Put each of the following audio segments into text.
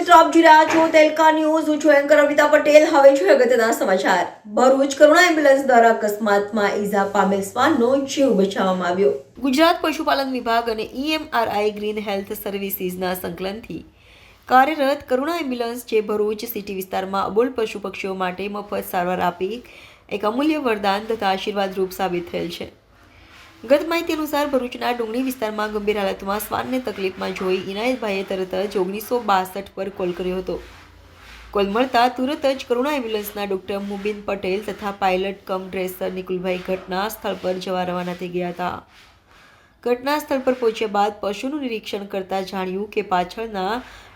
મિત્રો, આપ જોઈ રહ્યા છો તેલકા ન્યૂઝ. હું છું એન્કર અમિતા પટેલ. હવે છું અગત્યના સમાચાર. ભરૂચ કરુણા એમ્બ્યુલન્સ દ્વારા અકસ્માતમાં ઈજા પામેલ શ્વાનનો જીવ બચાવવામાં આવ્યો. ગુજરાત પશુપાલન વિભાગ અને ઈએમઆરઆઈ ગ્રીન હેલ્થ સર્વિસીસના સંકલનથી કાર્યરત કરુણા એમ્બ્યુલન્સ જે ભરૂચ સિટી વિસ્તારમાં અબોલ પશુ પક્ષીઓ માટે મફત સારવાર આપી એક અમૂલ્ય વરદાન તથા આશીર્વાદરૂપ સાબિત થયેલ છે. ગત માહિતી અનુસાર ભરૂચના ડુંગળી વિસ્તારમાં ગંભીર હાલતમાં શ્વાનને તકલીફમાં જોઈ ઇનાયતભાઈએ તરત જ ઓગણીસો બાસઠ પર કોલ કર્યો હતો. કોલ મળતા તુરત જ કરુણા એમ્બ્યુલન્સના ડૉક્ટર મુબીન પટેલ તથા પાયલટ કમ ડ્રેસર નિકુલભાઈ ઘટના સ્થળ પર જવા રવાના થઈ ગયા હતા. ઘટના સ્થળ પર પહોંચ્યા બાદ પશુનું નિરીક્ષણ કરતા જાણ્યું કે પાછળના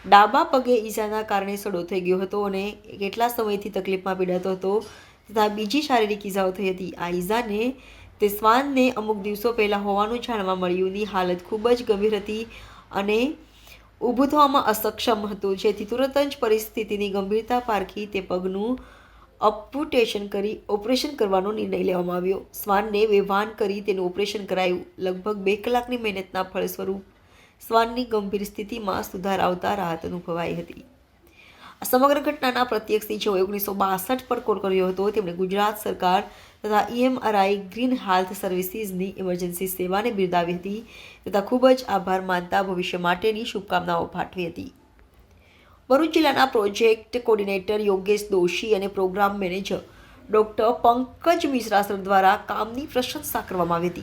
ડાબા પગે ઈજાના કારણે સડો થઈ ગયો હતો અને કેટલા સમયથી તકલીફમાં પીડાતો હતો તથા બીજી શારીરિક ઈજાઓ થઈ હતી. આ ઈજાને તે શ્વાનને અમુક દિવસો પહેલાં હોવાનું જાણવા મળ્યું. ની હાલત ખૂબ જ ગંભીર હતી અને ઊભું થવામાં અસક્ષમ હતું. જેથી તુરત જ પરિસ્થિતિની ગંભીરતા પારખી તે પગનું અપુટેશન કરી ઓપરેશન કરવાનો નિર્ણય લેવામાં આવ્યો. શ્વાનને વેવાન કરી તેનું ઓપરેશન કરાયું. લગભગ બે કલાકની મહેનતના ફળ સ્વરૂપ શ્વાનની ગંભીર સ્થિતિમાં સુધાર આવતા રાહત અનુભવાઈ હતી. સમગ્ર ઘટનાના પ્રત્યક્ષથી જેઓ ઓગણીસો બાસઠ પર કોલ કર્યો હતો. તેમણે ગુજરાત સરકાર તથા ઈએમઆરઆઈ ગ્રીન હેલ્થ સર્વિસીસની ઇમરજન્સી સેવાને બિરદાવી હતી તથા ખૂબ જ આભાર માનતા ભવિષ્ય માટેની શુભકામનાઓ પાઠવી હતી. ભરૂચ જિલ્લાના પ્રોજેક્ટ કોર્ડિનેટર યોગેશ દોશી અને programme manager doctor Pankaj Mishra sir દ્વારા કામની પ્રશંસા કરવામાં આવી હતી.